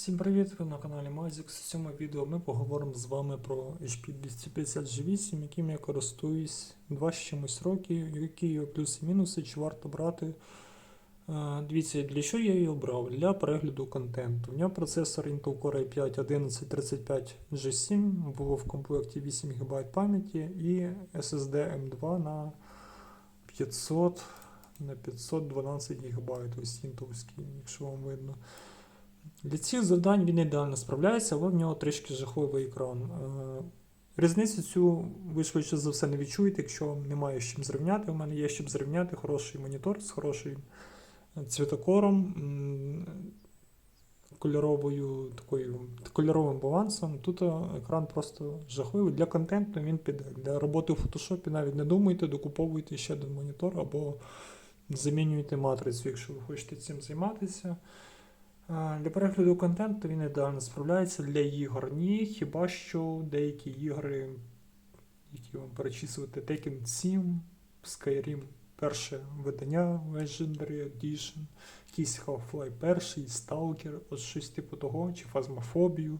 Всім привіт! Ви на каналі Mazix. В цьому відео ми поговоримо з вами про HP 250G8, яким я користуюсь 2 з чимось років, які його плюси і мінуси, чи варто брати. Е, Дивіться, для чого я її обрав? Для перегляду контенту. У нього процесор Intel Core i5 1135G7, було в комплекті 8 ГБ пам'яті і SSD M2 на 500 на 512 ГБ, ось інтовський, якщо вам видно. Для цих завдань він ідеально справляється, але в нього трішки жахливий екран. Е, Різницю цю ви швидше за все не відчуєте, якщо немає з чим зрівняти. У мене є чим зрівняти хороший монітор з хорошим цвітокором, кольоровою такою кольоровим балансом. Тут е, екран просто жахливий. Для контенту він піде. Для роботи в фотошопі навіть не думайте, докуповуйте ще один монітор або замінюйте матрицю, якщо ви хочете цим займатися. Для перегляду контенту він ідеально справляється для ігор. Ні, хіба що деякі ігри, які вам перечислити, Tekken 7, Skyrim, перше видання Legendary Edition, якийсь Half-Life 1, Stalker, ось щось типу того, чи Phasmophobia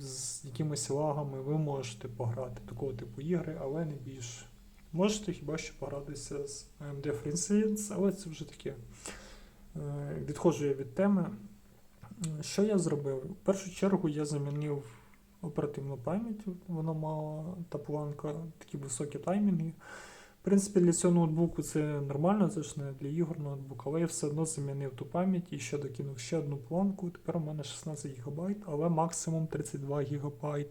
з якимись лагами ви можете пограти такого типу ігри, але не більше. Можете хіба що погратися з AMD FreeSense, але це вже таке. Е, Відходжу я від теми. Що я зробив? В першу чергу я замінив оперативну пам'ять, вона мала та планка, такі високі таймінги. В принципі, для цього ноутбуку це нормально, це ж не для ігор ноутбук, але я все одно замінив ту пам'ять і ще докинув ще одну планку. Тепер у мене 16 ГБ, але максимум 32 ГБ.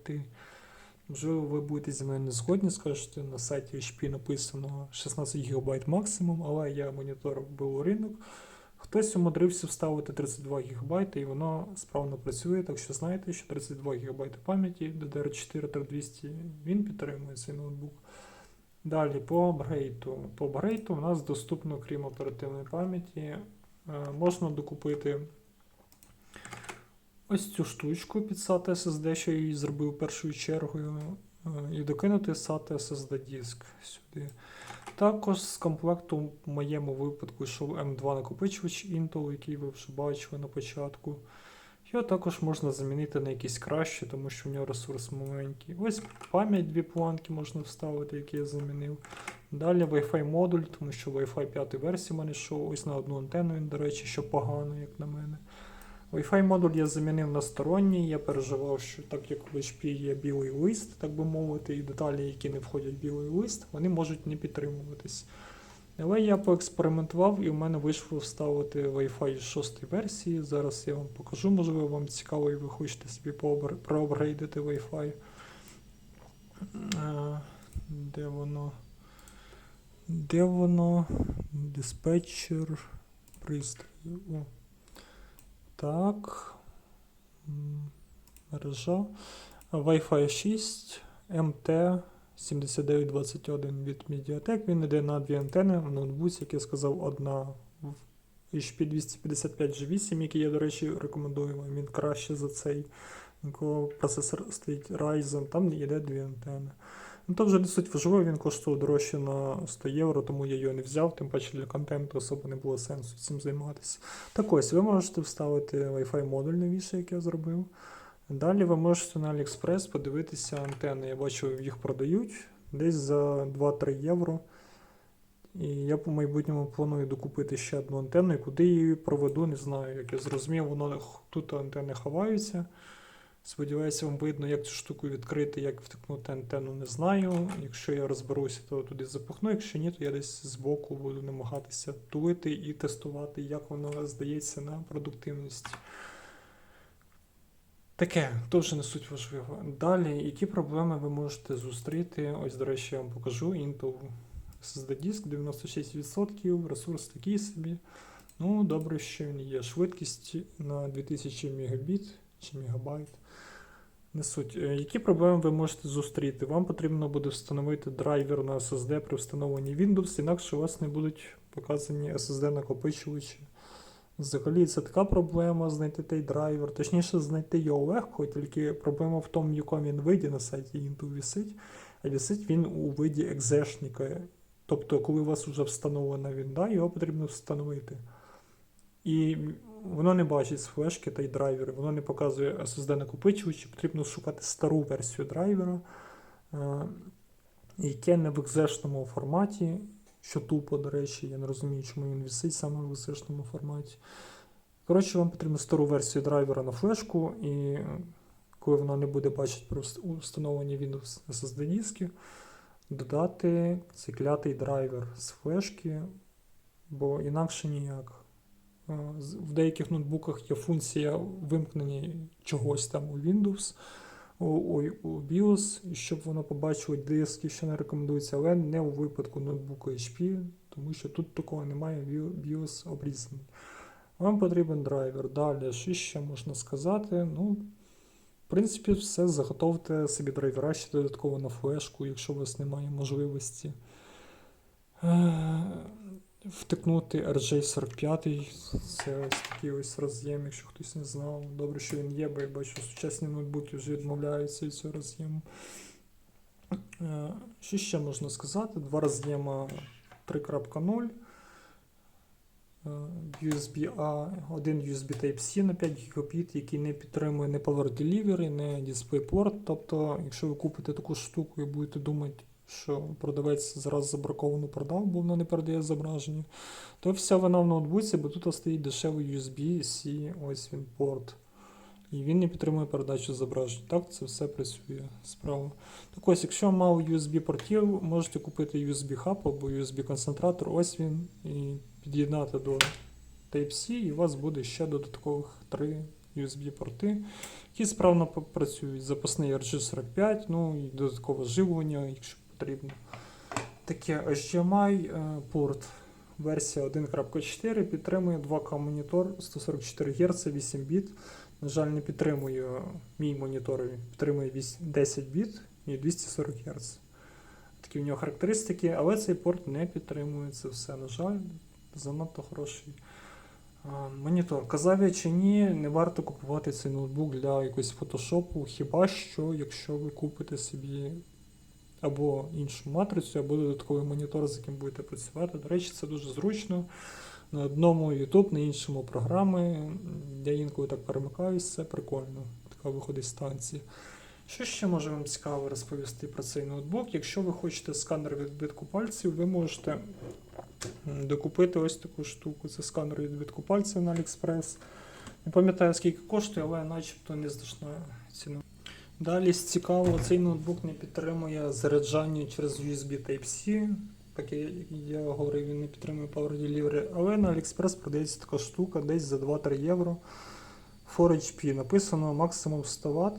Можливо, ви будете зі мною не згодні, скажете, на сайті HP написано 16 ГБ максимум, але я монітор був ринок. Хтось умудрився вставити 32 ГБ і воно справно працює, так що знаєте, що 32 ГБ пам'яті DDR4 3200 він підтримує цей ноутбук. Далі по апгрейту. По апгрейту у нас доступно, крім оперативної пам'яті, е, можна докупити ось цю штучку під SATA SSD, що я її зробив першою чергою, і докинути SATA SSD диск сюди. Також з комплекту в моєму випадку йшов M2 накопичувач Intel, який ви вже бачили на початку. Його також можна замінити на якийсь кращий, тому що в нього ресурс маленький. Ось пам'ять дві планки можна вставити, які я замінив. Далі Wi-Fi модуль, тому що Wi-Fi 5 версії в мене йшов ось на одну антенну, він, до речі, що погано, як на мене. Wi-Fi модуль я замінив на сторонній. Я переживав, що так як в HP є білий лист, так би мовити, і деталі, які не входять в білий лист, вони можуть не підтримуватись. Але я поекспериментував і в мене вийшло вставити Wi-Fi 6 версії. Зараз я вам покажу, можливо, вам цікаво, і ви хочете собі проапгрейдити Wi-Fi. Е, Де воно? Де воно? Диспетчер пристрою. О. Так. Мережа. Wi-Fi 6 MT 7921 від Mediatek. Він йде на дві антени в ноутбуці, як я сказав, одна в HP 255G8, який я, до речі, рекомендую вам. Він краще за цей. Процесор стоїть Ryzen, там йде дві антени. Ну, то вже не суть важливо, він коштував дорожче на 100 євро, тому я його не взяв, тим паче для контенту особо не було сенсу цим займатися. Так ось, ви можете вставити Wi-Fi модуль новіший, як я зробив. Далі ви можете на AliExpress подивитися антени. Я бачу, їх продають десь за 2-3 євро. І я по майбутньому планую докупити ще одну антенну, і куди її проведу, не знаю. Як я зрозумів, воно тут антени ховаються. Сподіваюся, вам видно, як цю штуку відкрити, як втикнути антенну, не знаю. Якщо я розберуся, то туди запихну. Якщо ні, то я десь збоку буду намагатися тулити і тестувати, як воно здається на продуктивності. Таке, то вже не суть важливо. Далі, які проблеми ви можете зустріти? Ось, до речі, я вам покажу Intel SSD диск 96%, ресурс такий собі. Ну, добре, що він є. Швидкість на 2000 Мбіт чи мегабайт. Не суть. Е, Які проблеми ви можете зустріти? Вам потрібно буде встановити драйвер на SSD при встановленні Windows, інакше у вас не будуть показані SSD накопичувачі. Взагалі це така проблема знайти той драйвер. Точніше, знайти його легко, тільки проблема в тому, в якому він виді на сайті Intel висить. А висить він у виді екзешника. Тобто, коли у вас вже встановлена вінда, його потрібно встановити. І воно не бачить з флешки та й драйвери, воно не показує SSD накопичувач, потрібно шукати стару версію драйвера, е, яке не в екзешному форматі, що тупо, до речі, я не розумію, чому він висить саме в екзешному форматі. Коротше, вам потрібно стару версію драйвера на флешку, і е, коли вона не буде бачити при вс- встановленні Windows SSD диски, додати цей клятий драйвер з флешки, бо інакше ніяк. Е, В деяких ноутбуках є функція вимкнення чогось там у Windows, у, у, BIOS, щоб воно побачило диски, що не рекомендується, але не у випадку ноутбуку HP, тому що тут такого немає, BIOS обрізаний. Вам потрібен драйвер. Далі, що ще можна сказати? Ну, в принципі, все, заготовте собі драйвера ще додатково на флешку, якщо у вас немає можливості. Втикнути RJ45, це ось такий ось роз'єм, якщо хтось не знав. Добре, що він є, бо я бачу, сучасні ноутбуки вже відмовляються від цього роз'єму. Е, Що ще можна сказати? Два роз'єма 3.0. е, USB-A, один USB Type-C на 5 Гбіт, який не підтримує не Power Delivery, не DisplayPort. Тобто, якщо ви купите таку штуку і будете думати, що продавець зараз забраковано продав, бо воно не передає зображення, то вся вона в ноутбуці, бо тут стоїть дешевий USB-C, ось він порт. І він не підтримує передачу зображень. Так, це все працює справа. Так ось, якщо мало USB-портів, можете купити USB-хаб або USB-концентратор, ось він, і під'єднати до Type-C, і у вас буде ще додаткових три USB-порти, які справно працюють. Запасний RG45, ну і додаткове живлення, якщо потрібно. Таке HDMI е, порт. Версія 1.4 підтримує 2К монітор 144 Гц 8 біт. На жаль, не підтримує мій монітор, підтримує 10 біт і 240 Гц. Такі в нього характеристики, але цей порт не підтримує це все. На жаль, занадто хороший. Монітор. Казав я чи ні, не варто купувати цей ноутбук для якогось фотошопу, хіба що, якщо ви купите собі або іншу матрицю, або додатковий монітор, з яким будете працювати. До речі, це дуже зручно. На одному YouTube, на іншому програми. Я інколи так перемикаюсь, це прикольно. Така виходить станція. Що ще може вам цікаво розповісти про цей ноутбук? Якщо ви хочете сканер відбитку пальців, ви можете докупити ось таку штуку. Це сканер відбитку пальців на AliExpress. Не пам'ятаю, скільки коштує, але начебто незначна ціна. Далі з цікавого, цей ноутбук не підтримує заряджання через USB Type-C. Так як я говорив, він не підтримує Power Delivery, але на AliExpress продається така штука десь за 2-3 євро. 4HP написано максимум 100 Вт.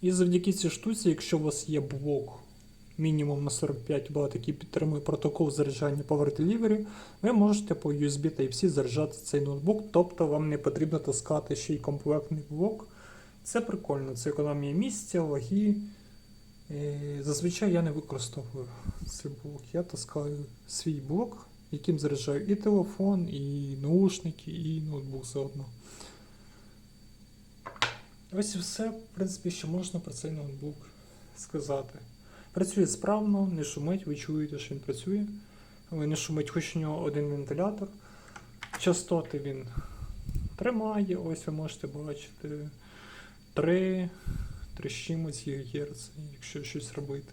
І завдяки цій штуці, якщо у вас є блок мінімум на 45 Вт, який підтримує протокол заряджання Power Delivery, ви можете по USB Type-C заряджати цей ноутбук, тобто вам не потрібно таскати ще й комплектний блок. Це прикольно, це економія місця, ваги. Зазвичай я не використовую цей блок. Я таскаю свій блок, яким заряджаю і телефон, і наушники, і ноутбук заодно. Ось і все, в принципі, що можна про цей ноутбук сказати. Працює справно, не шумить, ви чуєте, що він працює. Але не шумить, хоч у нього один вентилятор. Частоти він тримає, ось ви можете бачити. 3, 3 з ГГц, якщо щось робити.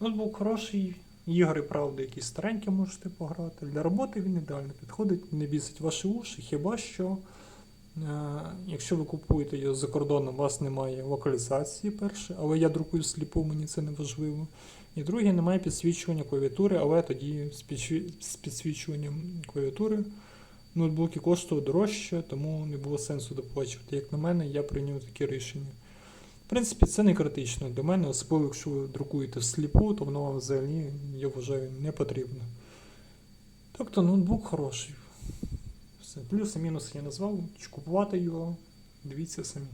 Ноутбук хороший, ігри, правда, якісь старенькі можете пограти. Для роботи він ідеально підходить, не бісить ваші уші, хіба що. Е, Якщо ви купуєте його за кордоном, у вас немає локалізації перше, але я друкую сліпу, мені це не важливо. І друге, немає підсвічування клавіатури, але тоді з підсвічуванням клавіатури ноутбуки коштують дорожче, тому не було сенсу доплачувати. Як на мене, я прийняв таке рішення. В принципі, це не критично для мене, особливо якщо ви друкуєте всліпу, то воно вам взагалі, я вважаю, не потрібно. Тобто ноутбук хороший. Все. Плюси, мінуси я назвав. Чи купувати його, дивіться самі.